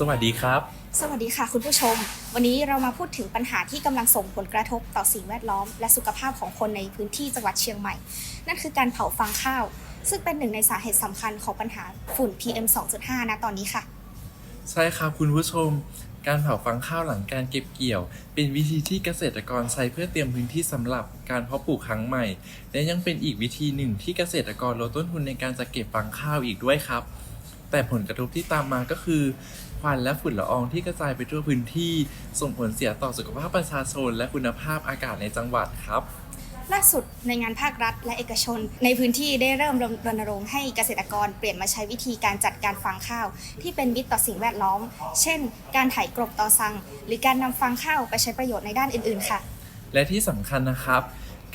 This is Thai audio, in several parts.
สวัสดีครับ สวัสดีค่ะคุณผู้ชม วันนี้เรามาพูดถึงปัญหาที่กำลังส่งผลกระทบต่อสิ่งแวดล้อม และสุขภาพของคนในพื้นที่จังหวัดเชียงใหม่ นั่นคือการเผาฟางข้าว ซึ่งเป็นหนึ่งในสาเหตุสำคัญของปัญหาฝุ่น PM 2.5 นะตอนนี้ค่ะ ใช่ครับคุณผู้ชม การเผาฟางข้าวหลังการเก็บเกี่ยว เป็นวิธีที่เกษตรกรใช้เพื่อเตรียมพื้นที่สำหรับการเพาะปลูกครั้งใหม่ และยังเป็นอีกวิธีหนึ่งที่เกษตรกรลดต้นทุนในการจะเก็บฟางข้าวอีกด้วยครับ แต่ผลกระทบที่ตามมาก็คือ ควันและฝุ่นละอองที่กระจายไปทั่วพื้นที่ ส่งผลเสียต่อสุขภาพประชาชน และคุณภาพอากาศในจังหวัดครับล่าสุดในงานภาครัฐและเอกชน ในพื้นที่ได้เริ่มรณรงค์ให้เกษตรกรเปลี่ยนมาใช้วิธีการจัดการฟางข้าว ที่เป็นมิตรต่อสิ่งแวดล้อม เช่น การไถกรบตอซัง หรือการนำฟางข้าวไปใช้ประโยชน์ในด้านอื่น ๆ ค่ะ และที่สำคัญนะครับ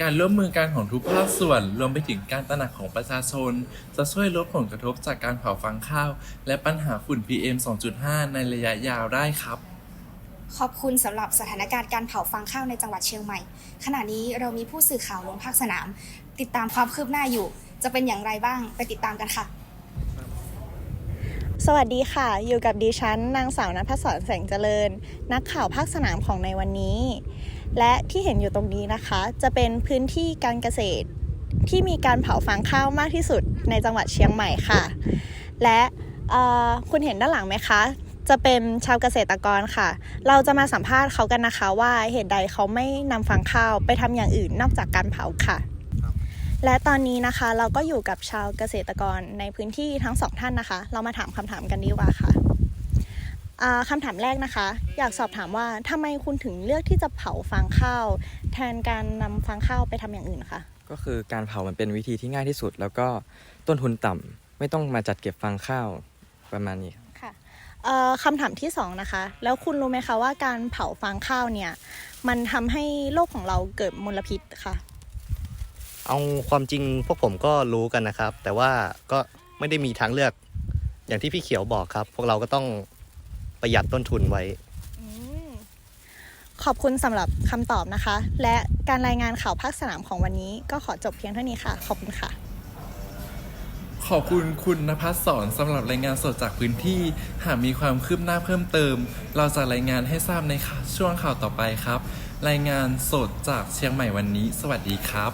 การร่วมมือกันของทุกภาคส่วน รวมไปถึงการตระหนักของประชาชน จะช่วยลดผลกระทบจากการเผาฟางข้าว และปัญหาฝุ่น PM 2.5 ในระยะยาวได้ครับ ขอบคุณสำหรับสถานการณ์การเผาฟางข้าวในจังหวัดเชียงใหม่ ขณะนี้เรามีผู้สื่อข่าวลงภาคสนาม ติดตามความคืบหน้าอยู่ จะเป็นอย่างไรบ้างไปติดตามกันค่ะ สวัสดีค่ะ อยู่กับดิฉัน นางสาวนภัสสรแสงเจริญ นักข่าวภาคสนามของในวันนี้ และที่เห็นอยู่ตรงนี้นะคะ จะเป็นพื้นที่การเกษตร ที่มีการเผาฟางข้าวมากที่สุดในจังหวัดเชียงใหม่ค่ะ และคุณเห็นด้านหลังไหมคะจะเป็นชาวเกษตรกรค่ะ เราจะมาสัมภาษณ์เขากันนะคะว่าเหตุใดเขาไม่นำฟางข้าวไปทำอย่างอื่นนอกจากการเผาค่ะ และตอนนี้นะคะเราก็อยู่กับชาวเกษตรกรในพื้นที่ทั้งสองท่านนะคะ เรามาถามคำถามกันดีกว่าค่ะอ่าคำถามแรกนะคะ อยากสอบถามว่าทำไมคุณถึงเลือกที่จะเผาฟางข้าว แทนการนำฟางข้าวไปทำอย่างอื่นคะก็คือการเผามันเป็นวิธีที่ง่ายที่สุด แล้วก็ต้นทุนต่ำไม่ต้องมาจัดเก็บฟางข้าวประมาณนี้ครับค่ะเอ่อคำถามที่สองนะคะ แล้วคุณรู้ไหมคะว่าการเผาฟางข้าวเนี่ย มันทำให้โลกของเราเกิดมลพิษค่ะ เอาความจริงพวกผมก็รู้กันนะครับ แต่ว่าก็ไม่ได้มีทางเลือกอย่างที่พี่เขียวบอกครับ พวกเราก็ต้องประหยัดต้นทุนไว้อืมขอบคุณสำหรับคำตอบนะคะ และการรายงานข่าวภาคสนามของวันนี้ก็ขอจบเพียงเท่านี้ค่ะ ขอบคุณค่ะ ขอบคุณคุณนภัสสอนสำหรับรายงานสดจากพื้นที่ หากมีความคืบหน้าเพิ่มเติม เราจะรายงานให้ทราบในช่วงข่าวต่อไปครับ รายงานสดจากเชียงใหม่วันนี้ สวัสดีครับ